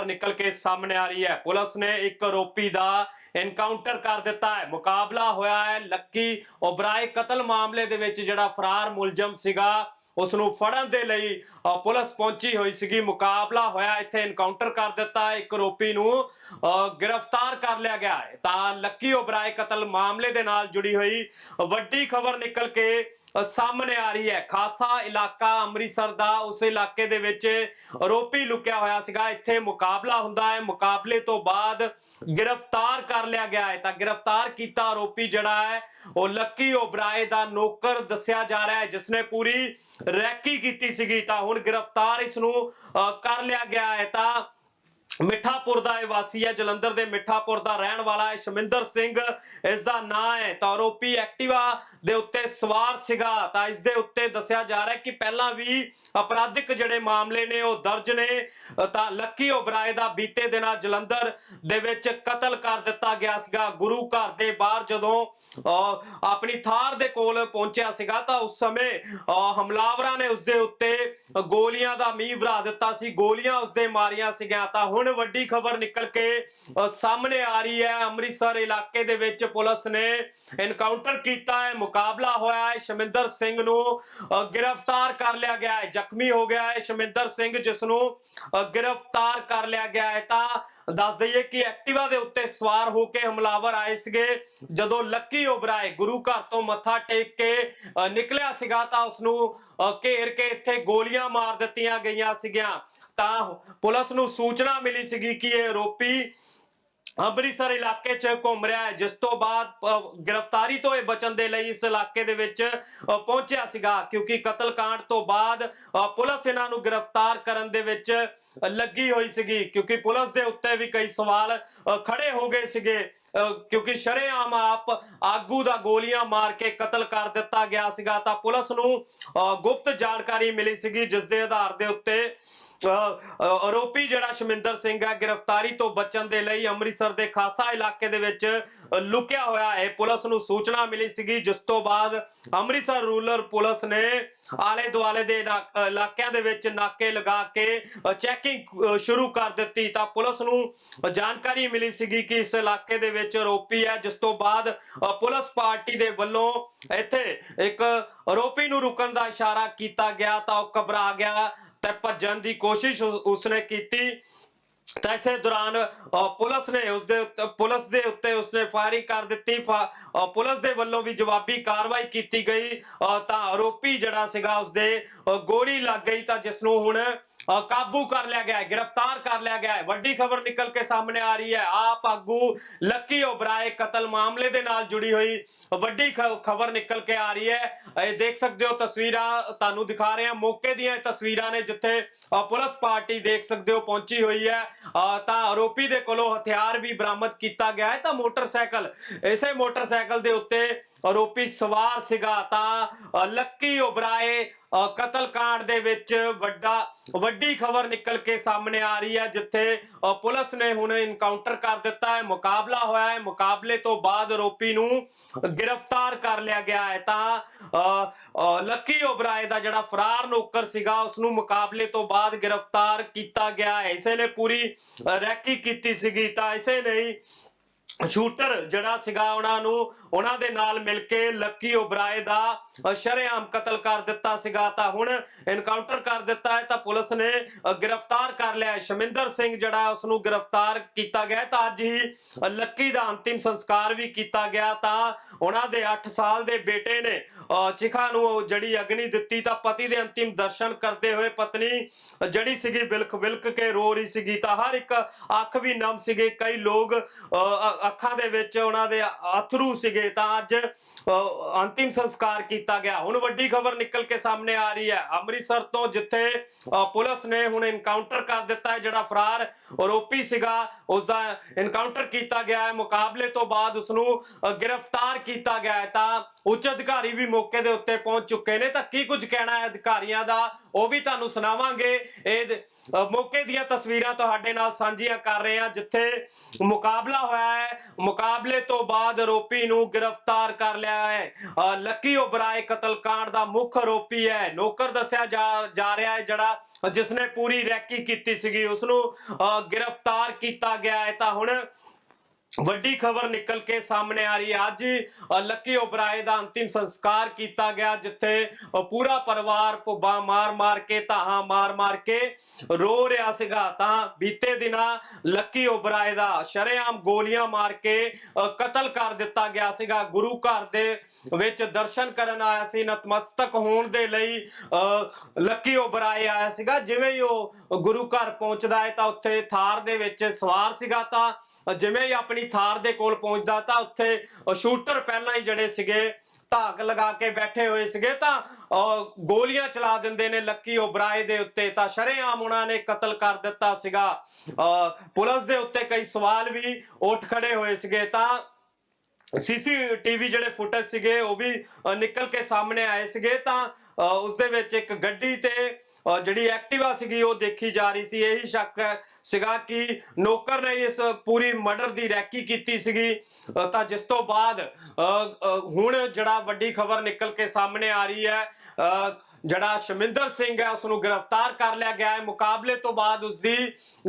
ਖਬਰ ਨਿਕਲ ਕੇ ਸਾਹਮਣੇ ਆ ਰਹੀ ਹੈ। ਪੁਲਿਸ ਨੇ ਇੱਕ ਆਰੋਪੀ ਦਾ ਐਨਕਾਊਂਟਰ ਕਰ ਦਿੱਤਾ ਹੈ। ਮੁਕਾਬਲਾ ਹੋਇਆ ਹੈ ਲੱਕੀ ਓਬਰਾਏ ਕਤਲ ਮਾਮਲੇ ਦੇ ਵਿੱਚ ਜਿਹੜਾ ਫਰਾਰ ਮੁਲਜ਼ਮ ਸੀਗਾ ਉਸ ਨੂੰ ਫੜਨ ਦੇ ਲਈ ਪੁਲਿਸ ਪਹੁੰਚੀ ਹੋਈ ਸੀਗੀ। ਮੁਕਾਬਲਾ ਹੋਇਆ ਇੱਥੇ ਐਨਕਾਊਂਟਰ ਕਰ ਦਿੱਤਾ ਇੱਕ ਆਰੋਪੀ ਨੂੰ। ਅ, ਗ੍ਰਿਫਤਾਰ ਕਰ ਲਿਆ ਗਿਆ ਹੈ। ਤਾਂ ਲੱਕੀ ਓਬਰਾਏ ਕਤਲ ਮਾਮਲੇ ਦੇ ਨਾਲ ਜੁੜੀ ਹੋਈ ਵੱਡੀ ਖਬਰ ਨਿਕਲ ਕੇ ਸਾਹਮਣੇ ਆ ਰਹੀ ਹੈ। ਖਾਸਾ ਇਲਾਕਾ ਅੰਮ੍ਰਿਤਸਰ ਦਾ, ਉਸ ਇਲਾਕੇ ਦੇ ਵਿੱਚ ਆਰੋਪੀ ਲੁਕਿਆ ਹੋਇਆ ਸੀਗਾ। ਇੱਥੇ ਮੁਕਾਬਲਾ ਹੁੰਦਾ ਹੈ। ਮੁਕਾਬਲੇ ਤੋਂ ਬਾਅਦ ਗ੍ਰਿਫਤਾਰ ਕਰ ਲਿਆ ਗਿਆ ਹੈ। ਤਾਂ ਗ੍ਰਿਫਤਾਰ ਕੀਤਾ ਆਰੋਪੀ ਜਿਹੜਾ ਹੈ, ਉਹ ਲੱਕੀ ਓਬਰਾਏ ਦਾ ਨੌਕਰ ਦੱਸਿਆ ਜਾ ਰਿਹਾ ਹੈ, ਜਿਸਨੇ ਪੂਰੀ ਰੈਕੀ ਕੀਤੀ ਸੀਗੀ। ਤਾਂ ਹੁਣ ਗ੍ਰਿਫਤਾਰ ਇਸ ਨੂੰ ਕਰ ਲਿਆ ਗਿਆ ਹੈ। ਤਾਂ ਮਿੱਠਾਪੁਰ ਦਾ ਇਹ ਵਾਸੀ ਹੈ ਜਲੰਧਰ ਦੇ ਮਿੱਠਾਪੁਰ ਦਾ ਰਹਿਣ ਵਾਲਾ ਹੈ ਸ਼ਮਿੰਦਰ ਸਿੰਘ। ਇਸ ਦਾ ਨਾਂ ਹੈ ਤਾਂ ਆਰੋਪੀ ਐਕਟਿਵਾ ਦੇ ਉੱਤੇ ਸਵਾਰ ਸੀਗਾ। ਤਾਂ ਇਸ ਦੇ ਉੱਤੇ ਦੱਸਿਆ ਜਾ ਰਿਹਾ ਹੈ ਕਿ ਪਹਿਲਾਂ ਵੀ ਅਪਰਾਧਿਕ ਜਿਹੜੇ ਮਾਮਲੇ ਨੇ ਉਹ ਦਰਜ ਨੇ। ਤਾਂ ਲੱਕੀ ਓਬਰਾਏ ਦਾ ਬੀਤੇ ਦਿਨਾਂ ਜਲੰਧਰ ਦੇ ਵਿੱਚ ਕਤਲ ਕਰ ਦਿੱਤਾ ਗਿਆ ਸੀਗਾ। ਗੁਰੂ ਘਰ ਦੇ ਬਾਹਰ ਜਦੋਂ ਅ, ਆਪਣੀ ਥਾਰ ਦੇ ਕੋਲ ਪਹੁੰਚਿਆ ਸੀਗਾ ਤਾਂ ਉਸ ਸਮੇਂ ਅ, ਹਮਲਾਵਰਾਂ ਨੇ ਉਸ ਦੇ ਉੱਤੇ ਗੋਲੀਆਂ ਦਾ ਮੀਂਹ ਵਰਾ ਦਿੱਤਾ ਸੀ। ਗੋਲੀਆਂ ਉਸ ਦੇ ਮਾਰੀਆਂ ਸੀਗੀਆਂ। ਤਾਂ ਹੁਣ ਵੱਡੀ ਖਬਰ ਨਿਕਲ ਕੇ ਸਾਹਮਣੇ ਆ ਰਹੀ ਹੈ। ਅੰਮ੍ਰਿਤਸਰ ਇਲਾਕੇ ਦੇ ਵਿੱਚ ਪੁਲਿਸ ਨੇ ਐਨਕਾਊਂਟਰ ਕੀਤਾ ਹੈ। ਮੁਕਾਬਲਾ ਹੋਇਆ ਹੈ। ਸ਼ਮਿੰਦਰ ਸਿੰਘ ਨੂੰ ਗ੍ਰਿਫਤਾਰ ਕਰ ਲਿਆ ਗਿਆ ਹੈ। ਜ਼ਖਮੀ ਹੋ ਗਿਆ ਹੈ ਸ਼ਮਿੰਦਰ ਸਿੰਘ, ਜਿਸ ਨੂੰ ਗ੍ਰਿਫਤਾਰ ਕਰ ਲਿਆ ਗਿਆ ਹੈ। ਤਾਂ ਦੱਸ ਦਈਏ ਕਿ ਐਕਟਿਵਾ ਦੇ ਉੱਤੇ ਸਵਾਰ ਹੋ ਕੇ ਹਮਲਾਵਰ ਆਏ ਸੀਗੇ। ਜਦੋਂ ਲੱਕੀ ਓਬਰਾਏ ਗੁਰੂ ਘਰ ਤੋਂ ਮੱਥਾ ਟੇਕ ਕੇ ਨਿਕਲਿਆ ਸੀਗਾ ਤਾਂ ਉਸ ਨੂੰ ਘੇਰ ਕੇ ਇੱਥੇ ਗੋਲੀਆਂ ਮਾਰ ਦਿੱਤੀਆਂ ਗਈਆਂ ਸੀਗੀਆਂ। ਤਾਂ ਪੁਲਿਸ ਨੂੰ ਸੂਚਨਾ ਮਿਲੀ ਸੀਗੀ ਕਿ ਇਹ ਆਰੋਪੀ ਅੰਮ੍ਰਿਤਸਰ ਇਲਾਕੇ 'ਚ ਘੁੰਮ ਰਿਹਾ ਹੈ ਜਿਸ ਤੋਂ ਬਾਅਦ ਗ੍ਰਿਫਤਾਰੀ ਤੋਂ ਇਹ ਬਚਣ ਦੇ ਲਈ ਇਸ ਇਲਾਕੇ ਦੇ ਵਿੱਚ ਪਹੁੰਚਿਆ ਸੀਗਾ ਕਿਉਂਕਿ ਕਤਲकांड ਤੋਂ ਬਾਅਦ ਪੁਲਿਸ ਇਹਨਾਂ ਨੂੰ ਗ੍ਰਿਫਤਾਰ ਕਰਨ ਦੇ ਵਿੱਚ ਲੱਗੀ ਹੋਈ ਸੀਗੀ ਕਿਉਂਕਿ ਪੁਲਿਸ ਦੇ ਉੱਤੇ ਵੀ ਕਈ ਸਵਾਲ ਖੜੇ ਹੋ ਗਏ ਸੀਗੇ ਕਿਉਂਕਿ ਸ਼ਰੇਆਮ ਆਪ ਆਗੂ ਦਾ ਗੋਲੀਆਂ ਮਾਰ ਕੇ ਕਤਲ ਕਰ ਦਿੱਤਾ ਗਿਆ ਸੀਗਾ ਤਾਂ ਪੁਲਿਸ ਨੂੰ ਅ, ਗੁਪਤ ਜਾਣਕਾਰੀ ਮਿਲੀ ਸੀਗੀ ਜਿਸ ਦੇ ਆਧਾਰ ਦੇ ਉੱਤੇ ਆਰੋਪੀ ਜਿਹੜਾ ਸ਼ਮਿੰਦਰ ਸਿੰਘ ਹੈ, ਗ੍ਰਿਫਤਾਰੀ ਤੋਂ ਬਚਣ ਦੇ ਲਈ ਅੰਮ੍ਰਿਤਸਰ ਦੇ ਖਾਸਾ ਇਲਾਕੇ ਦੇ ਵਿੱਚ ਲੁਕਿਆ ਹੋਇਆ ਹੈ। ਪੁਲਿਸ ਨੂੰ ਸੂਚਨਾ ਮਿਲੀ ਸੀਗੀ, ਜਿਸ ਤੋਂ ਬਾਅਦ ਅੰਮ੍ਰਿਤਸਰ ਰੂਰਲ ਪੁਲਿਸ ਨੇ ਆਲੇ ਦੁਆਲੇ ਦੇ ਇਲਾਕਿਆਂ ਦੇ ਵਿੱਚ ਨਾਕੇ ਲਗਾ ਕੇ ਚੈਕਿੰਗ ਸ਼ੁਰੂ ਕਰ ਦਿੱਤੀ। ਤਾਂ ਪੁਲਿਸ ਨੂੰ ਜਾਣਕਾਰੀ ਮਿਲੀ ਸੀਗੀ ਕਿ ਇਸ ਇਲਾਕੇ ਦੇ ਵਿੱਚ ਆਰੋਪੀ ਹੈ, ਜਿਸ ਤੋਂ ਬਾਅਦ ਪੁਲਿਸ ਪਾਰਟੀ ਦੇ ਵੱਲੋਂ ਇੱਥੇ ਇੱਕ ਆਰੋਪੀ ਨੂੰ ਰੁਕਣ ਦਾ ਇਸ਼ਾਰਾ ਕੀਤਾ ਗਿਆ। ਤਾਂ ਉਹ ਘਬਰਾ ਗਿਆ। ਤੇ ਭੱਜਣ ਦੀ ਕੋਸ਼ਿਸ਼ ਉਸਨੇ ਕੀਤੀ। ਤਾਂ ਇਸੇ ਦੌਰਾਨ ਅ, ਪੁਲਿਸ ਨੇ ਉਸ ਦੇ ਉੱਤੇ ਪੁਲਿਸ ਦੇ ਉੱਤੇ ਉਸਨੇ ਫਾਇਰਿੰਗ ਕਰ ਦਿੱਤੀ। ਫਾ- ਪੁਲਿਸ ਦੇ ਵੱਲੋਂ ਵੀ ਜਵਾਬੀ ਕਾਰਵਾਈ ਕੀਤੀ ਗਈ। ਤਾਂ ਆਰੋਪੀ ਜਿਹੜਾ ਸੀਗਾ ਉਸਦੇ ਗੋਲੀ ਲੱਗ ਗਈ ਤਾਂ ਜਿਸ ਨੂੰ ਹੁਣ ਕਾਬੂ ਕਰ ਲਿਆ ਗਿਆ ਹੈ ਗ੍ਰਿਫਤਾਰ ਕਰ ਲਿਆ ਗਿਆ ਹੈ। ਵੱਡੀ ਖਬਰ ਨਿਕਲ ਕੇ ਸਾਹਮਣੇ ਆ ਰਹੀ ਹੈ। ਆਪ ਆਗੂ ਲੱਕੀ ਓਬਰਾਏ ਕਤਲ ਮਾਮਲੇ ਦੇ ਨਾਲ ਜੁੜੀ ਹੋਈ ਵੱਡੀ ਖਬਰ ਨਿਕਲ ਕੇ ਆ ਰਹੀ ਹੈ। ਇਹ ਦੇਖ ਸਕਦੇ ਹੋ ਤਸਵੀਰਾਂ ਤੁਹਾਨੂੰ ਦਿਖਾ ਰਹੇ ਹਾਂ। ਮੌਕੇ ਦੀਆਂ ਤਸਵੀਰਾਂ ਨੇ ਜਿੱਥੇ ਪੁਲਿਸ ਪਾਰਟੀ ਦੇਖ ਸਕਦੇ ਹੋ ਪਹੁੰਚੀ ਹੋਈ ਹੈ। ਅ, ਤਾਂ ਆਰੋਪੀ ਦੇ ਕੋਲੋਂ ਹਥਿਆਰ ਵੀ ਬਰਾਮਦ ਕੀਤਾ ਗਿਆ ਹੈ। ਤਾਂ ਮੋਟਰਸਾਈਕਲ ਇਸੇ ਮੋਟਰਸਾਈਕਲ ਦੇ ਉੱਤੇ ਆਰੋਪੀ ਸਵਾਰ ਸੀਗਾ ਤਾਂ ਲੱਕੀ ਓਬਰਾਏ ਕਤਲकांड ਦੇ ਵਿੱਚ ਵੱਡਾ ਵੱਡੀ ਖਬਰ ਨਿਕਲ ਕੇ ਸਾਹਮਣੇ ਆ ਰਹੀ ਹੈ ਜਿੱਥੇ ਪੁਲਿਸ ਨੇ ਹੁਣ ਇਨਕਾਊਂਟਰ ਕਰ ਦਿੱਤਾ ਹੈ ਮੁਕਾਬਲਾ ਹੋਇਆ ਹੈ ਮੁਕਾਬਲੇ ਤੋਂ ਬਾਅਦ ਆਰੋਪੀ ਨੂੰ ਗ੍ਰਿਫਤਾਰ ਕਰ ਲਿਆ ਗਿਆ ਹੈ। ਤਾਂ ਅ, ਲੱਕੀ ਓਬਰਾਏ ਦਾ ਜਿਹੜਾ ਫਰਾਰ ਨੌਕਰ ਸੀਗਾ ਉਸ ਨੂੰ ਮੁਕਾਬਲੇ ਤੋਂ ਬਾਅਦ ਗ੍ਰਿਫਤਾਰ ਕੀਤਾ ਗਿਆ ਹੈ। ਇਸੇ ਨੇ ਪੂਰੀ ਰੈਕੀ ਕੀਤੀ ਸੀਗੀ। ਤਾਂ ਇਸੇ ਨਹੀਂ ਸ਼ੂਟਰ ਜਿਹੜਾ ਸੀਗਾ ਉਹਨਾਂ ਨੂੰ ਉਹਨਾਂ ਦੇ ਨਾਲ ਮਿਲ ਕੇ ਲੱਕੀ ਓਬਰਾਏ ਦਾ ਸ਼ਰੇਆਮ ਕਤਲ ਕਰ ਦਿੱਤਾ ਸੀਗਾ। ਤਾਂ ਹੁਣ ਐਨਕਾਊਂਟਰ ਕਰ ਦਿੱਤਾ ਹੈ ਤਾਂ ਪੁਲਿਸ ਨੇ ਗ੍ਰਿਫਤਾਰ ਕਰ ਲਿਆ ਹੈ। ਸ਼ਮਿੰਦਰ ਸਿੰਘ ਜਿਹੜਾ ਉਸ ਨੂੰ ਗ੍ਰਿਫਤਾਰ ਕੀਤਾ ਗਿਆ ਤਾਂ ਅੱਜ ਹੀ ਲੱਕੀ ਦਾ ਅੰਤਿਮ ਸੰਸਕਾਰ ਵੀ ਕੀਤਾ ਗਿਆ। ਤਾਂ ਉਹਨਾਂ ਦੇ 8 ਸਾਲ ਦੇ ਬੇਟੇ ਨੇ ਚਿਖਾ ਨੂੰ ਜਿਹੜੀ ਅਗਨੀ ਦਿੱਤੀ ਤਾਂ ਪਤੀ ਦੇ ਅੰਤਿਮ ਦਰਸ਼ਨ ਕਰਦੇ ਹੋਏ ਪਤਨੀ ਜਿਹੜੀ ਸੀਗੀ ਬਿਲਕ ਬਿਲਕ ਕੇ ਰੋ ਰਹੀ ਸੀਗੀ। ਤਾਂ ਹਰ ਇੱਕ ਅੱਖ ਵੀ ਨਮ ਸੀਗੇ। ਕਈ ਲੋਕ ਅ, ਅੱਖਾਂ ਦੇ ਵਿੱਚ ਉਹਨਾਂ ਦੇ ਅਥਰੂ ਸੀਗੇ, ਤਾਂ ਅੱਜ ਅੰਤਿਮ ਸੰਸਕਾਰ ਕੀਤਾ ਗਿਆ। ਹੁਣ ਵੱਡੀ ਖਬਰ ਨਿਕਲ ਕੇ ਸਾਹਮਣੇ ਆ ਰਹੀ ਹੈ। ਅੰਮ੍ਰਿਤਸਰ ਤੋਂ ਜਿੱਥੇ ਪੁਲਿਸ ਨੇ ਹੁਣ ਇਨਕਾਊਂਟਰ ਕਰ ਦਿੱਤਾ ਹੈ, ਜਿਹੜਾ ਫਰਾਰ ਆਰੋਪੀ ਸੀਗਾ ਉਸ ਦਾ ਇਨਕਾਊਂਟਰ ਕੀਤਾ ਗਿਆ ਹੈ। ਮੁਕਾਬਲੇ ਤੋਂ ਬਾਅਦ ਉਸ ਨੂੰ ਗ੍ਰਿਫਤਾਰ ਕੀਤਾ ਗਿਆ ਹੈ। ਤਾਂ ਉੱਚ ਅਧਿਕਾਰੀ ਵੀ ਮੌਕੇ ਦੇ ਉੱਤੇ ਪਹੁੰਚ ਚੁੱਕੇ ਨੇ। ਤਾਂ ਕੀ ਕੁਝ ਕਹਿਣਾ ਹੈ ਅਧਿਕਾਰੀਆਂ ਦਾ? ਉਹ ਵੀ ਤੁਹਾਨੂੰ ਸੁਣਾਵਾਂਗੇ। ਇਹ ਮੌਕੇ ਦੀਆਂ ਤਸਵੀਰਾਂ ਤੁਹਾਡੇ ਨਾਲ ਸਾਂਝੀਆਂ ਕਰ ਰਹੇ ਹਾਂ ਜਿੱਥੇ ਮੁਕਾਬਲਾ ਹੋਇਆ ਹੈ। ਮੁਕਾਬਲੇ ਤੋਂ ਬਾਅਦ ਆਰੋਪੀ ਨੂੰ ਗ੍ਰਿਫਤਾਰ ਕਰ ਲਿਆ ਹੈ। ਅ, ਲੱਕੀ ਓਬਰਾਏ ਕਤਲकांड ਦਾ ਮੁੱਖ ਆਰੋਪੀ ਹੈ। ਨੌਕਰ ਦੱਸਿਆ ਜਾ ਜਾ ਰਿਹਾ ਹੈ ਜਿਹੜਾ ਜਿਸਨੇ ਪੂਰੀ ਰੈਕੀ ਕੀਤੀ ਸੀਗੀ ਉਸ ਨੂੰ ਗ੍ਰਿਫਤਾਰ ਕੀਤਾ ਗਿਆ ਹੈ। ਤਾਂ ਹੁਣ ਵੱਡੀ ਖਬਰ ਨਿਕਲ ਕੇ ਸਾਹਮਣੇ ਆ ਰਹੀ ਹੈ। ਅੱਜ ਅ, ਲੱਕੀ ਓਬਰਾਏ ਦਾ ਅੰਤਿਮ ਸੰਸਕਾਰ ਕੀਤਾ ਗਿਆ ਜਿੱਥੇ ਪੂਰਾ ਪਰਿਵਾਰ ਭੁੱਬਾ ਮਾਰ-ਮਾਰ ਕੇ ਤਾਹਾਂ ਮਾਰ-ਮਾਰ ਕੇ ਰੋ ਰਿਹਾ ਸੀਗਾ। ਤਾਂ ਬੀਤੇ ਦਿਨਾਂ ਲੱਕੀ ਓਬਰਾਏ ਦਾ ਸ਼ਰੇਆਮ ਗੋਲੀਆਂ ਮਾਰ ਕੇ ਕਤਲ ਕਰ ਦਿੱਤਾ ਗਿਆ ਸੀਗਾ। ਗੁਰੂ ਘਰ ਦੇ ਵਿੱਚ ਦਰਸ਼ਨ ਕਰਨ ਆਇਆ ਸੀ। ਨਤਮਸਤਕ ਹੋਣ ਦੇ ਲਈ ਅ, ਲੱਕੀ ਓਬਰਾਏ ਆਇਆ ਸੀਗਾ। ਜਿਵੇਂ ਹੀ ਉਹ ਗੁਰੂ ਘਰ ਪਹੁੰਚਦਾ ਹੈ ਤਾਂ ਉੱਥੇ ਥਾਰ ਦੇ ਵਿੱਚ ਸਵਾਰ ਸੀਗਾ। ਤਾਂ ਜਿਵੇਂ ਹੀ ਆਪਣੀ ਥਾਰ ਦੇ ਕੋਲ ਪਹੁੰਚਦਾ ਤਾਂ ਉੱਥੇ ਸ਼ੂਟਰ ਪਹਿਲਾਂ ਹੀ ਜਿਹੜੇ ਸੀਗੇ ਧਾਕ ਲਗਾ ਕੇ ਬੈਠੇ ਹੋਏ ਸੀਗੇ ਤਾਂ ਅਹ, ਗੋਲੀਆਂ ਚਲਾ ਦਿੰਦੇ ਨੇ ਲੱਕੀ ਓਬਰਾਏ ਦੇ ਉੱਤੇ। ਤਾਂ ਸ਼ਰੇਆਮ ਉਹਨਾਂ ਨੇ ਕਤਲ ਕਰ ਦਿੱਤਾ ਸੀਗਾ। ਅਹ, ਪੁਲਿਸ ਦੇ ਉੱਤੇ ਕਈ ਸਵਾਲ ਵੀ ਉੱਠ ਖੜੇ ਹੋਏ ਸੀਗੇ ਤਾਂ ਸੀਸੀਟੀਵੀ ਜਿਹੜੇ ਫੁਟੇਜ ਸੀਗੇ ਉਹ ਵੀ ਨਿਕਲ ਕੇ ਸਾਹਮਣੇ ਆਏ ਸੀਗੇ। ਤਾਂ ਅ, ਉਸ ਦੇ ਵਿੱਚ ਇੱਕ ਗੱਡੀ ਤੇ ਜਿਹੜੀ ਐਕਟਿਵਾ ਸੀਗੀ ਉਹ ਦੇਖੀ ਜਾ ਰਹੀ ਸੀ। ਇਹੀ ਸ਼ੱਕ ਸੀਗਾ ਕਿ ਨੌਕਰ ਨੇ ਇਸ ਪੂਰੀ ਮਰਡਰ ਦੀ ਰੈਕੀ ਕੀਤੀ ਸੀਗੀ। ਤਾਂ ਜਿਸ ਤੋਂ ਬਾਅਦ ਹੁਣ ਜਿਹੜਾ ਵੱਡੀ ਖਬਰ ਨਿਕਲ ਕੇ ਸਾਹਮਣੇ ਆ ਰਹੀ ਹੈ ਜਿਹੜਾ ਸ਼ਮਿੰਦਰ ਸਿੰਘ ਹੈ ਉਸ ਨੂੰ ਗ੍ਰਿਫਤਾਰ ਕਰ ਲਿਆ ਗਿਆ ਹੈ। ਮੁਕਾਬਲੇ ਤੋਂ ਬਾਅਦ ਉਸ ਦੀ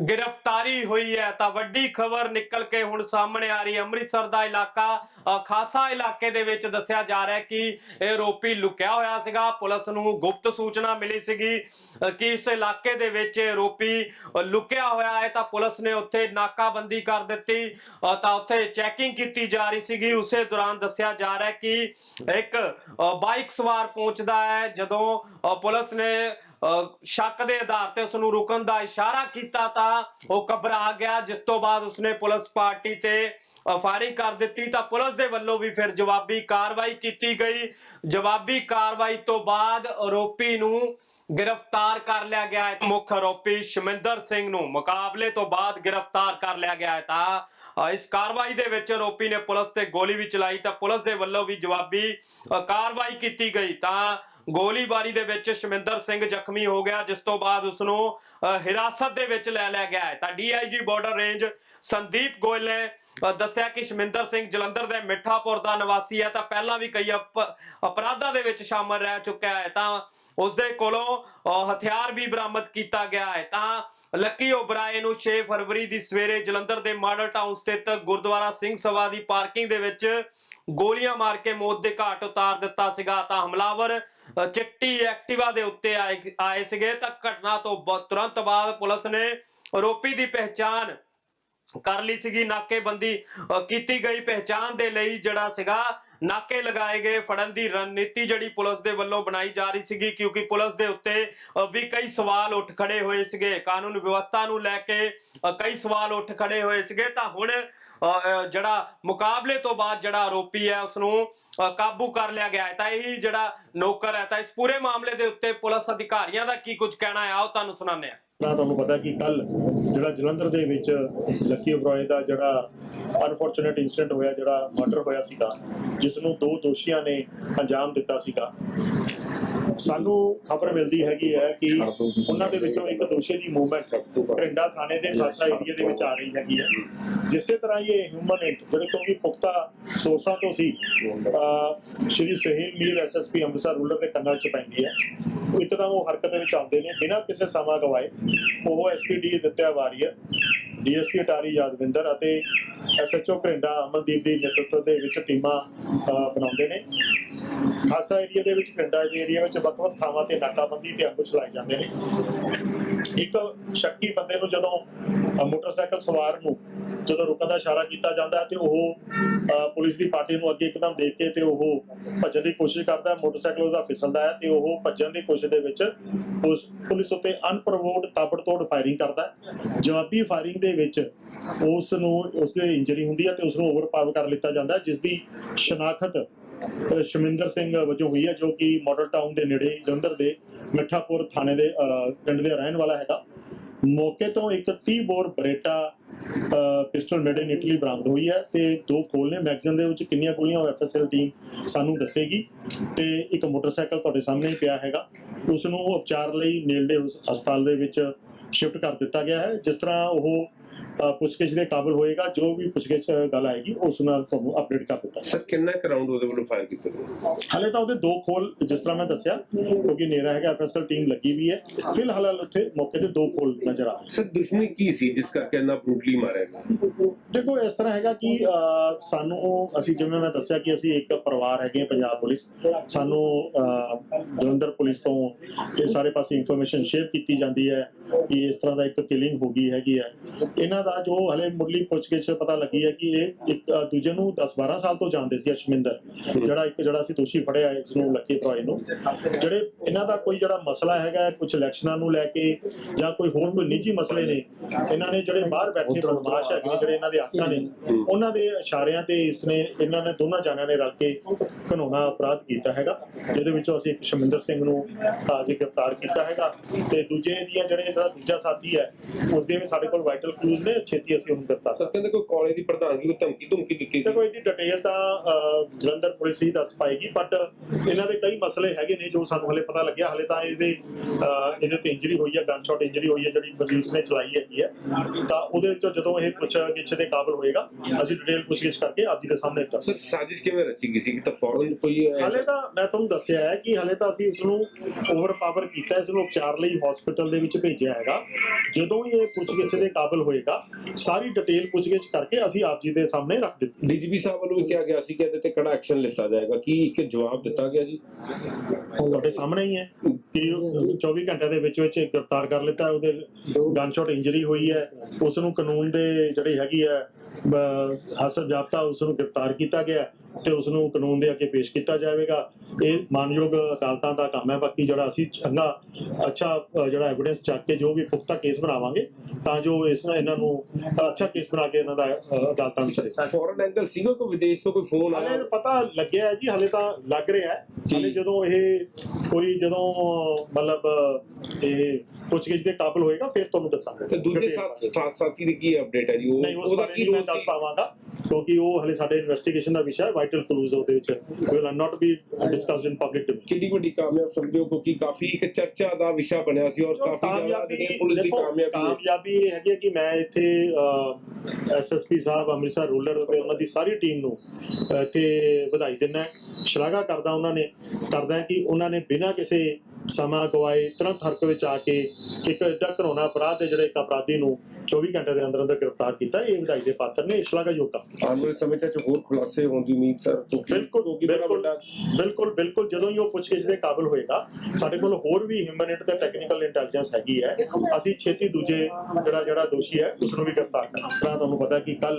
ਗ੍ਰਿਫਤਾਰੀ ਹੋਈ ਹੈ। ਤਾਂ ਵੱਡੀ ਖਬਰ ਨਿਕਲ ਕੇ ਹੁਣ ਸਾਹਮਣੇ ਆ ਰਹੀ ਹੈ। ਅੰਮ੍ਰਿਤਸਰ ਦਾ ਇਲਾਕਾ ਖਾਸਾ ਇਲਾਕੇ ਦੇ ਵਿੱਚ ਦੱਸਿਆ ਜਾ ਰਿਹਾ ਹੈ ਕਿ ਇਹ ਆਰੋਪੀ ਲੁਕਿਆ ਹੋਇਆ ਸੀਗਾ। ਪੁਲਿਸ ਨੂੰ ਗੁਪਤ ਸੂਚਨਾ ਮਿਲੀ ਸੀਗੀ ਕਿ ਇਸ ਇਲਾਕੇ ਦੇ ਵਿੱਚ ਇਹ ਆਰੋਪੀ ਲੁਕਿਆ ਹੋਇਆ ਹੈ। ਤਾਂ ਪੁਲਿਸ ਨੇ ਉੱਥੇ ਨਾਕਾਬੰਦੀ ਕਰ ਦਿੱਤੀ ਤਾਂ ਉੱਥੇ ਚੈਕਿੰਗ ਕੀਤੀ ਜਾ ਰਹੀ ਸੀਗੀ। ਉਸੇ ਦੌਰਾਨ ਦੱਸਿਆ ਜਾ ਰਿਹਾ ਹੈ ਕਿ ਇੱਕ ਬਾਈਕ ਸਵਾਰ ਪਹੁੰਚਦਾ ਹੈ। ਜਦੋਂ ਅ, ਪੁਲਿਸ ਨੇ ਸ਼ੱਕ ਦੇ ਆਧਾਰ ਤੇ ਉਸ ਨੂੰ ਰੁਕਣ ਦਾ ਇਸ਼ਾਰਾ ਕੀਤਾ ਤਾਂ ਉਹ ਘਬਰਾ ਗਿਆ ਜਿਸ ਤੋਂ ਬਾਅਦ ਉਸਨੇ ਪੁਲਿਸ ਪਾਰਟੀ ਤੇ ਫਾਇਰਿੰਗ ਕਰ ਦਿੱਤੀ ਤਾਂ ਪੁਲਿਸ ਦੇ ਵੱਲੋਂ ਵੀ ਫਿਰ ਜਵਾਬੀ ਕਾਰਵਾਈ ਕੀਤੀ ਗਈ। ਜਵਾਬੀ ਕਾਰਵਾਈ ਤੋਂ ਬਾਅਦ ਆਰੋਪੀ ਨੂੰ ਗ੍ਰਿਫਤਾਰ ਕਰ ਲਿਆ ਗਿਆ ਹੈ। ਮੁੱਖ ਆਰੋਪੀ ਸ਼ਮਿੰਦਰ ਸਿੰਘ ਨੂੰ ਮੁਕਾਬਲੇ ਤੋਂ ਬਾਅਦ ਗ੍ਰਿਫਤਾਰ ਕਰ ਲਿਆ ਗਿਆ ਹੈ ਤਾਂ ਇਸ ਕਾਰਵਾਈ ਦੇ ਵਿੱਚ ਆਰੋਪੀ ਨੇ ਪੁਲਿਸ ਤੇ ਗੋਲੀ ਵੀ ਚਲਾਈ ਤਾਂ ਪੁਲਿਸ ਦੇ ਵੱਲੋਂ ਵੀ ਜਵਾਬੀ ਕਾਰਵਾਈ ਕੀਤੀ ਗਈ ਤਾਂ ਗੋਲੀਬਾਰੀ ਦੇ ਵਿੱਚ ਸ਼ਮਿੰਦਰ ਸਿੰਘ ਜ਼ਖਮੀ ਹੋ ਗਿਆ, ਜਿਸ ਤੋਂ ਬਾਅਦ ਉਸ ਨੂੰ ਹਿਰਾਸਤ ਦੇ ਵਿੱਚ ਲੈ ਲਿਆ ਗਿਆ ਹੈ। ਤਾਂ DIG border range Sandeep Goyal ਨੇ ਦੱਸਿਆ ਕਿ ਸ਼ਮਿੰਦਰ ਸਿੰਘ ਜਲੰਧਰ ਦੇ ਮਿੱਠਾਪੁਰ ਦਾ ਨਿਵਾਸੀ ਹੈ ਤਾਂ ਪਹਿਲਾਂ ਵੀ ਕਈ ਅਪ- ਅਪਰਾਧਾਂ ਦੇ ਵਿੱਚ ਸ਼ਾਮਲ ਰਹਿ ਚੁੱਕਾ ਹੈ ਤਾਂ ਉਸ ਦੇ ਕੋਲੋਂ ਹਥਿਆਰ ਵੀ ਬਰਾਮਦ ਕੀਤਾ ਗਿਆ ਹੈ। ਤਾਂ ਲੱਕੀ ਓਬਰਾਏ ਨੂੰ 6 ਫਰਵਰੀ ਦੀ ਸਵੇਰੇ ਜਲੰਧਰ ਦੇ ਮਾਡਲ ਟਾਊਨ ਸਥਿਤ ਗੁਰਦੁਆਰਾ ਸਿੰਘ ਸਭਾ ਦੀ ਪਾਰਕਿੰਗ ਦੇ ਵਿੱਚ ਗੋਲੀਆਂ ਮਾਰ ਕੇ ਮੌਤ ਦੇ ਘਾਟ ਉਤਾਰ ਦਿੱਤਾ ਸੀਗਾ। ਤਾਂ ਹਮਲਾਵਰ ਚਿੱਟੀ ਐਕਟਿਵਾ ਦੇ ਉੱਤੇ ਆਏ ਆਏ ਸੀਗੇ। ਤਾਂ ਘਟਨਾ ਤੋਂ ਬ- ਤੁਰੰਤ ਬਾਅਦ ਪੁਲਿਸ ਨੇ ਆਰੋਪੀ ਦੀ ਪਹਿਚਾਣ ਕਰ ਲਈ ਸੀਗੀ ਨਾਕੇਬੰਦੀ ਕੀਤੀ ਗਈ ਪਹਿਚਾਣ ਦੇ ਲਈ ਜਿਹੜਾ ਸੀਗਾ ਨਾਕੇ ਲਗਾਏ ਗਏ ਫੜਨ ਦੀ ਰਣਨੀਤੀ ਜਿਹੜੀ ਪੁਲਿਸ ਦੇ ਵੱਲੋਂ ਬਣਾਈ ਜਾ ਰਹੀ ਸੀਗੀ ਕਿਉਂਕਿ ਪੁਲਿਸ ਦੇ ਉੱਤੇ ਵੀ ਕਈ ਸਵਾਲ ਉੱਠ ਖੜੇ ਹੋਏ ਸੀਗੇ। ਕਾਨੂੰਨ ਵਿਵਸਥਾ ਨੂੰ ਲੈ ਕੇ ਕਈ ਸਵਾਲ ਉੱਠ ਖੜੇ ਹੋਏ ਸੀਗੇ। ਤਾਂ ਹੁਣ ਅ, ਜਿਹੜਾ ਮੁਕਾਬਲੇ ਤੋਂ ਬਾਅਦ ਜਿਹੜਾ ਆਰੋਪੀ ਹੈ ਉਸ ਨੂੰ ਕਾਬੂ ਕਰ ਲਿਆ ਗਿਆ ਹੈ। ਤਾਂ ਇਹੀ ਜਿਹੜਾ ਨੌਕਰ ਹੈ ਤਾਂ ਇਸ ਪੂਰੇ ਮਾਮਲੇ ਦੇ ਉੱਤੇ ਪੁਲਿਸ ਅਧਿਕਾਰੀਆਂ ਦਾ ਕੀ ਕੁਝ ਕਹਿਣਾ ਹੈ? ਆਓ ਤੁਹਾਨੂੰ ਸੁਣਾਉਂਦੇ ਹਾਂ। ਨਾ ਤੁਹਾਨੂੰ ਪਤਾ ਕਿ ਕੱਲ ਜਿਹੜਾ ਜਲੰਧਰ ਦੇ ਵਿੱਚ ਲੱਕੀ ਓਬਰਾਏ ਦਾ ਜਿਹੜਾ ਅਨਫੋਰਚੂਨੇਟ ਇਨਸੀਡੈਂਟ ਹੋਇਆ, ਜਿਹੜਾ ਮਰਡਰ ਹੋਇਆ ਸੀਗਾ ਜਿਸ ਨੂੰ ਦੋ ਦੋਸ਼ੀਆਂ ਨੇ ਅੰਜਾਮ ਦਿੱਤਾ ਸੀਗਾ। ਸਾਨੂੰ ਖਬਰ ਮਿਲਦੀ ਹੈਗੀ ਹੈ ਕਿ ਉਹਨਾਂ ਦੇ ਵਿੱਚੋਂ ਇੱਕ ਦੋਸ਼ੀ ਦੀ ਮੂਵਮੈਂਟ ਕਰਿੰਡਾ ਥਾਣੇ ਦੇ ਖਾਸਾ ਏਰੀਆ ਦੇ ਵਿੱਚ ਆ ਰਹੀ ਹੈਗੀ ਹੈ। ਜਿਸੇ ਤਰ੍ਹਾਂ ਇਹ ਹਿਊਮਨ ਇੰਟ ਜਿਹੜੇ ਤੋਂ ਵੀ ਪੁਖਤਾ ਸੋਰਸਾਂ ਤੋਂ ਸੀ ਸ਼੍ਰੀ ਸੁਹੇਲ ਮੀਰ ਐਸਐਸਪੀ ਅੰਮ੍ਰਿਤਸਰ ਰੂਰਲ ਦੇ ਕੰਨਾਂ 'ਚ ਪੈਂਦੀ ਹੈ। ਉਹ ਇੱਕਦਮ ਉਹ ਹਰਕਤ ਦੇ ਵਿੱਚ ਆਉਂਦੇ ਨੇ। ਬਿਨਾਂ ਕਿਸੇ ਸਮਾਂ ਗਵਾਏ ਉਹ ਐਸਪੀਡੀ ਦਿੱਤਿਆ ਵਾਰੀਅਰ ਡੀਐਸਪੀ ਅਟਾਰੀ ਯਾਦਵਿੰਦਰ ਅਤੇ ਐਸਐਚਓ ਕਰਿੰਡਾ ਅਮਨਦੀਪ ਦੀ ਨੇਤਰਤਵ ਦੇ ਵਿੱਚ ਟੀਮਾਂ ਅਹ, ਬਣਾਉਂਦੇ ਨੇ। ਖਾਸਾ ਏਰੀਆ ਦੇ ਵਿੱਚ, ਪਿੰਡਾਂ ਦੇ ਏਰੀਆ ਵਿੱਚ ਵੱਖ-ਵੱਖ ਥਾਵਾਂ ਤੇ ਨਾਕਾਬੰਦੀ ਤੇ ਅੰਬੁਸ਼ ਲਾਏ ਜਾਂਦੇ ਨੇ। ਇੱਕ ਸ਼ੱਕੀ ਬੰਦੇ ਨੂੰ ਜਦੋਂ ਮੋਟਰਸਾਈਕਲ ਸਵਾਰ ਨੂੰ ਜਦੋਂ ਰੁਕਣ ਦਾ ਇਸ਼ਾਰਾ ਕੀਤਾ ਜਾਂਦਾ ਹੈ ਤੇ ਉਹ ਪੁਲਿਸ ਦੀ ਪਾਰਟੀ ਨੂੰ ਅੱਗੇ ਇੱਕਦਮ ਦੇਖ ਕੇ ਤੇ ਉਹ ਭੱਜਣ ਦੀ ਕੋਸ਼ਿਸ਼ ਕਰਦਾ ਮੋਟਰਸਾਈਕਲ ਉਹਦਾ ਫਿਸਲਦਾ ਹੈ ਤੇ ਉਹ ਭੱਜਣ ਦੀ ਕੋਸ਼ਿਸ਼ ਦੇ ਵਿੱਚ ਉਸ ਪੁਲਿਸ ਉੱਤੇ ਅਨਪ੍ਰੋਵੋਕਡ ਤਾਬੜਤੋੜ ਫਾਇਰਿੰਗ ਕਰਦਾ ਜਵਾਬੀ ਫਾਇਰਿੰਗ ਦੇ ਵਿੱਚ ਉਸ ਨੂੰ, ਉਸ ਦੇ ਇੰਜਰੀ ਹੁੰਦੀ ਹੈ ਤੇ ਉਸ ਨੂੰ ਓਵਰਪਾਵਰ ਕਰ ਲਿੱਤਾ ਜਾਂਦਾ ਹੈ, ਜਿਸ ਦੀ ਸ਼ਨਾਖਤ ਸ਼ਮਿੰਦਰ ਸਿੰਘ ਵਜੋਂ ਹੋਈ ਹੈ, ਜੋ ਕਿ ਮਾਡਲ ਟਾਊਨ ਦੇ ਨੇੜੇ ਜਲੰਧਰ ਦੇ ਮਿੱਠਾਪੁਰ ਥਾਣੇ ਦੇ ਪਿੰਡ ਦੇ ਰਹਿਣ ਵਾਲਾ ਹੈਗਾ। ਮੌਕੇ ਤੋਂ ਇੱਕ 30 bore Beretta pistol made in Italy ਬਰਾਮਦ ਹੋਈ ਹੈ ਤੇ ਦੋ ਖੋਲ ਨੇ। ਮੈਗਜ਼ੀਨ ਦੇ ਵਿੱਚ ਕਿੰਨੀਆਂ ਗੋਲੀਆਂ, ਉਹ ਐਫਐਸਐਲ ਟੀਮ ਸਾਨੂੰ ਦੱਸੇਗੀ ਤੇ ਇੱਕ ਮੋਟਰਸਾਈਕਲ ਤੁਹਾਡੇ ਸਾਹਮਣੇ ਪਿਆ ਹੈਗਾ। ਉਸ ਨੂੰ ਉਪਚਾਰ ਲਈ ਨੇਲਡੇ ਹਸਪਤਾਲ ਦੇ ਵਿੱਚ ਸ਼ਿਫਟ ਕਰ ਦਿੱਤਾ ਗਿਆ ਹੈ। ਜਿਸ ਤਰ੍ਹਾਂ ਉਹ ਪੁੱਛਗਿੱਛ ਦੇ ਕਾਬਿਲ ਹੋਏਗਾ ਜੋ ਵੀ ਪੁੱਛਗਿੱਛ ਗੱਲ ਆਏਗੀ ਉਸ ਨਾਲ ਤੁਹਾਨੂੰ ਅਪਡੇਟ ਕਰ ਦਿੱਤਾ ਸਰ ਕਿੰਨਾ ਕਰਾਊਂਡ ਉਹਦੇ ਵੱਲੋਂ ਫਾਇਰ ਕੀਤਾ ਗਿਆ ਹਲੇ ਤਾਂ ਉਹਦੇ ਦੋ ਖੋਲ ਜਿਸ ਤਰ੍ਹਾਂ ਮੈਂ ਦੱਸਿਆ ਕਿਉਂਕਿ ਨੇਰਾ ਹੈਗਾ ਐਫਐਸਐਲ ਟੀਮ ਲੱਗੀ ਵੀ ਹੈ। ਫਿਲਹਾਲ ਉੱਥੇ ਮੌਕੇ ਤੇ ਦੋ ਖੋਲ ਨਜ਼ਰ ਆ ਰਹੇ ਸਰ ਦੁਸ਼ਮਣੀ ਕੀ ਸੀ ਜਿਸ ਕਰਕੇ ਇੰਨਾ ਬਰੂਟਲੀ ਮਾਰਿਆ ਗਿਆ? ਦੇਖੋ ਇਸ ਤਰ੍ਹਾਂ ਹੈਗਾ ਕਿ ਸਾਨੂੰ ਅਸੀਂ ਜਿਵੇਂ ਮੈਂ ਦੱਸਿਆ ਕਿ ਅਸੀਂ ਇੱਕ ਪਰਿਵਾਰ ਹੈਗੇ ਪੰਜਾਬ ਪੁਲਿਸ। ਸਾਨੂੰ ਜਲੰਧਰ ਪੁਲਿਸ ਤੋਂ ਇਹ ਸਾਰੇ ਪਾਸੇ ਇਨਫੋਰਮੇਸ਼ਨ ਸ਼ੇਅਰ ਕੀਤੀ ਜਾਂਦੀ ਹੈ ਕਿ ਇਸ ਤਰ੍ਹਾਂ ਦਾ ਇੱਕ ਕਿਲਿੰਗ ਹੋ ਗਈ ਹੈਗੀ ਹੈ। ਇਹਨਾਂ ਦਾ ਜੋ ਹਲੇ ਮੁੱਢਲੀ ਪੁੱਛਗਿੱਛ ਪਤਾ ਲੱਗੀ ਹੈ ਕਿ ਇਹ ਇੱਕ ਦੂਜੇ ਨੂੰ 10-12 ਸਾਲ ਤੋਂ ਜਾਣਦੇ ਸੀ ਅਸ਼ਮਿੰਦਰ ਜਿਹੜਾ ਇੱਕ ਜਿਹੜਾ ਸੀ ਦੋਸ਼ੀ ਫੜਿਆ ਇਸ ਨੂੰ ਲੱਕੀ ਟਰੋਏ ਨੂੰ। ਜਿਹੜੇ ਇਹਨਾਂ ਦਾ ਕੋਈ ਜਿਹੜਾ ਮਸਲਾ ਹੈਗਾ ਕੁਝ ਇਲੈਕਸ਼ਨਾਂ ਨੂੰ ਲੈ ਕੇ ਜਾਂ ਕੋਈ ਹੋਰ ਕੋਈ ਨਿੱਜੀ ਮਸਲੇ ਨੇ ਇਹਨਾਂ ਨੇ ਜਿਹੜੇ ਬਾਹਰ ਬੈਠੇ ਬਦਮਾਸ਼ ਹੈਗੇ ਨੇ ਜਿਹੜੇ ਇਹਨਾਂ ਦੇ ਆਕਾਂ ਨੇ ਉਹਨਾਂ ਦੇ ਇਸ਼ਾਰਿਆਂ ਤੇ ਇਸਨੇ ਇਹਨਾਂ ਨੇ ਦੋਨਾਂ ਜਾਣਿਆਂ ਨੇ ਰਲ ਕੇ ਘਨੌਣਾ ਅਪਰਾਧ ਕੀਤਾ ਹੈਗਾ ਜਿਹਦੇ ਵਿੱਚੋਂ ਅਸੀਂ ਇੱਕ ਸ਼ਮਿੰਦਰ ਸਿੰਘ ਨੂੰ ਅੱਜ ਗ੍ਰਿਫਤਾਰ ਕੀਤਾ ਹੈਗਾ ਤੇ ਦੂਜੇ ਦੀਆਂ ਜਿਹੜੇ ਜਿਹੜਾ ਦੂਜਾ ਸਾਥੀ ਹੈ ਉਸ ਦੇ ਵੀ ਸਾਡੇ ਕੋਲ ਵਾਈਟਲ ਕਲੂਜ਼ ਨੇ ਛੇਤੀ ਅਸੀਂ ਉਹਨੂੰ ਗ੍ਰਿਫਤਾਰ ਸਰ ਕਹਿੰਦੇ ਕੋਈ ਕਾਲਜ ਦੀ ਪ੍ਰਧਾਨਗੀ ਨੂੰ ਧਮਕੀ ਧਮਕੀ ਦਿੱਤੀ ਸੀ। ਦੇਖੋ ਇਹਦੀ ਡਿਟੇਲ ਤਾਂ ਅਹ, ਜਲੰਧਰ ਪੁਲਿਸ ਹੀ ਦੱਸ ਪਾਏਗੀ ਬਟ ਇਹਨਾਂ ਦੇ ਕਈ ਮਸਲੇ ਹੈਗੇ ਨੇ ਜੋ ਸਾਨੂੰ ਹਲੇ ਪਤਾ ਲੱਗਿਆ। ਹਲੇ ਤਾਂ ਇਹਦੇ ਅਹ, ਇਹਦੇ ਤੇ ਇੰਜਰੀ ਹੋਈ ਹੈ ਗਨ ਸ਼ਾਟ ਇੰਜਰੀ ਹੋਈ ਹੈ ਜਿਹੜੀ ਪੁਲਿਸ ਨੇ ਚਲਾਈ ਹੈਗੀ ਹੈ। ਤਾਂ ਉਹਦੇ ਵਿੱਚੋਂ ਜਦੋਂ ਇਹ ਪੁੱਛ ਗਿੱਛ ਦੇ ਕਾਬਿਲ ਹੋਏਗਾ ਅਸੀਂ ਡਿਟੇਲ ਪੁੱਛਗਿੱਛ ਕਰਕੇ ਆਪ ਜੀ ਦੇ ਸਾਹਮਣੇ ਦੱਸ ਸਰ ਸਾਜ਼ਿਸ਼ ਕਿਵੇਂ ਰਚੀ ਗਈ ਸੀ? ਕਿ ਤਾਂ ਫੌਰਨ ਕੋਈ ਅਹ, ਹਲੇ ਤਾਂ ਮੈਂ ਤੁਹਾਨੂੰ ਦੱਸਿਆ ਹੈ ਕਿ ਹਲੇ ਤਾਂ ਅਸੀਂ ਇਸ ਨੂੰ ਓਵਰ ਪਾਵਰ ਕੀਤਾ ਇਸ ਨੂੰ ਉਪਚਾਰ ਲਈ ਹਸਪੀਟਲ ਦੇ ਵਿੱਚ ਭੇਜਿਆ ਹੈਗਾ। ਜਦੋਂ ਵੀ ਇਹ ਪੁੱਛਗਿੱਛ ਦੇ ਕਾਬਿਲ ਹੋਏਗਾ ਸਾਰੀ ਡਿਟੇਲ ਪੁੱਛਗਿੱਛ ਕਰਕੇ ਅਸੀਂ ਆਪ ਜੀ ਦੇ ਸਾਹਮਣੇ ਰੱਖ ਦਿੱਤੀ। ਡੀਜੀਪੀ ਸਾਹਿਬ ਵੱਲੋਂ ਵੀ ਕਿਹਾ ਗਿਆ ਸੀ ਕਿ ਇਹਦੇ ਤੇ ਕੜਾ ਐਕਸ਼ਨ ਲਿੱਤਾ ਜਾਏਗਾ? ਕੀ ਇੱਕ ਜਵਾਬ ਦਿੱਤਾ ਗਿਆ ਜੀ? ਤੁਹਾਡੇ ਸਾਹਮਣੇ ਹੀ ਹੈ ਕਿ ਉਹ 24 ਘੰਟੇ ਦੇ ਵਿੱਚ ਵਿੱਚ ਗ੍ਰਿਫਤਾਰ ਕਰ ਲਿੱਤਾ ਉਹਦੇ ਗਨ ਸ਼ਾਟ ਇੰਜਰੀ ਹੋਈ ਹੈ। ਉਸ ਨੂੰ ਕਾਨੂੰਨ ਦੇ ਜਿਹੜੀ ਹੈਗੀ ਹੈ ਹਾਸਲ ਜਾਬਤਾ ਉਸ ਨੂੰ ਗ੍ਰਿਫਤਾਰ ਕੀਤਾ ਗਿਆ ਤੇ ਉਸ ਨੂੰ ਕਾਨੂੰਨ ਦੇ ਅੱਗੇ ਪੇਸ਼ ਕੀਤਾ ਜਾਵੇਗਾ। ਇਹ ਮਾਨਯੋਗ ਅਦਾਲਤਾਂ ਦਾ ਕੰਮ ਹੈ। ਬਾਕੀ ਜਿਹੜਾ ਅਸੀਂ ਚੰਗਾ ਅੱਛਾ ਜਿਹੜਾ ਐਵੀਡੈਂਸ ਚੱਕ ਕੇ ਜੋ ਵੀ ਪੁਖਤਾ ਕੇਸ ਬਣਾਵਾਂਗੇ ਤਾਂ ਜੋ ਇਸ ਇਹਨਾਂ ਨੂੰ ਅੱਛਾ ਕੇਸ ਬਣਾ ਕੇ ਇਹਨਾਂ ਦਾ ਅਦਾਲਤਾਂ ਵਿੱਚ ਚਲੇ ਫੌਰਨ ਐਂਗਲ ਸੀਗਾ ਕੋਈ? ਵਿਦੇਸ਼ ਤੋਂ ਕੋਈ ਫੋਨ ਹਲੇ ਆਇਆ ਪਤਾ ਲੱਗਿਆ ਜੀ ਹਲੇ ਤਾਂ ਲੱਗ ਰਿਹਾ ਹੈ। ਹਲੇ ਜਦੋਂ ਇਹ ਕੋਈ ਜਦੋਂ ਮਤਲਬ ਇਹ ਪੁੱਛਗਿੱਛ ਦੇ ਕਾਬਿਲ ਹੋਏਗਾ ਫਿਰ ਤੁਹਾਨੂੰ ਦੱਸਾਂਗੇ ਤੇ ਦੂਜੇ ਸਾਥ। ਸਾਥ- ਸਾਥੀ ਦੀ ਕੀ ਅਪਡੇਟ ਹੈ ਜੀ ਉਹ ਉਹਦਾ ਕੀ ਮੈਂ ਰੋਲ ਦੱਸ ਸੀ ਪਾਵਾਂਗਾ ਕਿਉਂਕਿ ਉਹ ਹਲੇ ਸਾਡੇ ਇਨਵੈਸਟੀਗੇਸ਼ਨ ਦਾ ਵਿਸ਼ਾ ਹੈ ਵਾਈਟਲ ਕਲੂਜ਼ ਉਹਦੇ ਵਿੱਚ will not be discussed in public domain ਕਿੰਨੀ ਵੱਡੀ ਕਾਮਯਾਬ ਸਮਝੋ ਕਿਉਂਕਿ ਕਾਫੀ ਇੱਕ ਚਰਚਾ ਦਾ ਵਿਸ਼ਾ ਬਣਿਆ ਸੀ ਔਰ ਕਾਫੀ ਜ਼ਿਆਦਾ ਕਾਮਯਾਬੀ ਜਿਹੜੇ ਪੁਲਿਸ ਦੀ ਦੇਖੋ, ਕਾਮਯਾਬੀ ਹੈ। ਕਾਮਯਾਬੀ ਇਹ ਹੈਗੀ ਹੈ ਕਿ ਮੈਂ ਇੱਥੇ ਐਸਐਸਪੀ ਸਾਹਿਬ ਅੰਮ੍ਰਿਤਸਰ ਰੂਰਲ ਤੇ ਉਹਨਾਂ ਦੀ ਸਾਰੀ ਟੀਮ ਨੂੰ ਅਹ, ਇੱਥੇ ਵਧਾਈ ਦਿੰਦਾ ਸ਼ਲਾਘਾ ਕਰਦਾ ਉਹਨਾਂ ਨੇ ਕਰਦਾ ਕਿ ਉਹਨਾਂ ਨੇ ਬਿਨਾਂ ਕਿਸੇ ਸਮਾਂ ਗਵਾਏ ਤੁਰੰਤ ਹਰਕਤ ਵਿੱਚ ਆ ਕੇ ਇੱਕ ਐਡਾ ਘਰੋਣਾ ਅਪਰਾਧ ਦੇ ਜਿਹੜੇ ਇੱਕ ਅਪਰਾਧੀ ਨੂੰ 24 ਘੰਟੇ ਦੇ ਅੰਦਰ ਅੰਦਰ ਗ੍ਰਿਫਤਾਰ ਕੀਤਾ। ਇਹ ਵਧਾਈ ਦੇ ਪਾਤਰ ਨੇ ਸ਼ਲਾਘਾਯੋਗ ਕੰਮ ਆਉਣ ਵਾਲੇ ਸਮੇਂ 'ਚ ਹੋਰ ਖੁਲਾਸੇ ਹੋਣ ਦੀ ਉਮੀਦ ਸਰ ਬਿਲਕੁਲ ਬਿਲਕੁਲ ਬਿਲਕੁਲ ਬਿਲਕੁਲ ਜਦੋਂ ਹੀ ਉਹ ਪੁੱਛਗਿੱਛ ਦੇ ਕਾਬਿਲ ਹੋਏਗਾ ਸਾਡੇ ਕੋਲ ਹੋਰ ਵੀ ਹਿਊਮਨਿਟ ਤੇ ਟੈਕਨੀਕਲ ਇੰਟੈਲੀਜੈਂਸ ਹੈਗੀ ਹੈ। ਅਸੀਂ ਛੇਤੀ ਦੂਜੇ ਜਿਹੜਾ ਜਿਹੜਾ ਦੋਸ਼ੀ ਹੈ ਉਸ ਨੂੰ ਵੀ ਗ੍ਰਿਫਤਾਰ ਕਰਾਂਗੇ। ਤੁਹਾਨੂੰ ਪਤਾ ਕਿ ਕੱਲ